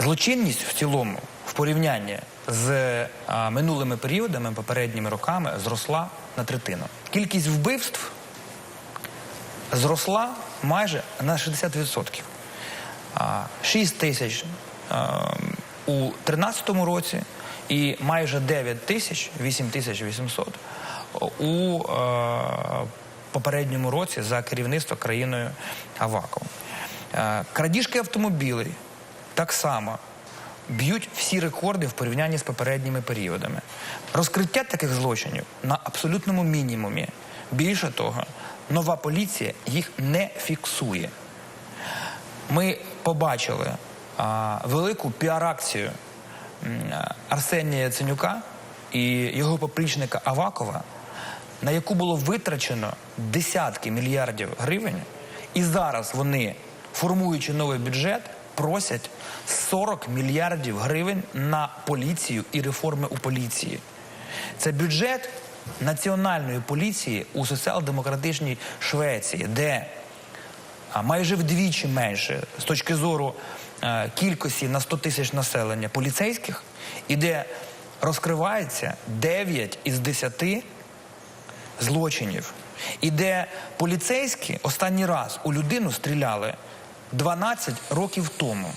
Злочинність в цілому, в порівнянні з а, минулими періодами, попередніми роками, зросла на третину. Кількість вбивств зросла майже на 60%. А, 6 тисяч а, у 2013 році і майже 9 тисяч, 8 тисяч 800 у а, попередньому році за керівництво країною Аваковим. Е, Крадіжки автомобілей так само б'ють всі рекорди в порівнянні з попередніми періодами. Розкриття таких злочинів на абсолютному мінімумі. Більше того, нова поліція їх не фіксує. Ми побачили а, велику піар-акцію Арсенія Яценюка і його поплічника Авакова, на яку було витрачено десятки мільярдів гривень, і зараз вони, формуючи новий бюджет, просять 40 мільярдів гривень на поліцію і реформи у поліції. Це бюджет національної поліції у соціал-демократичній Швеції, де майже вдвічі менше з точки зору е, кількості на 100 тисяч населення поліцейських, і де розкривається 9 із 10 злочинів, і де поліцейські останній раз у людину стріляли 12 років тому.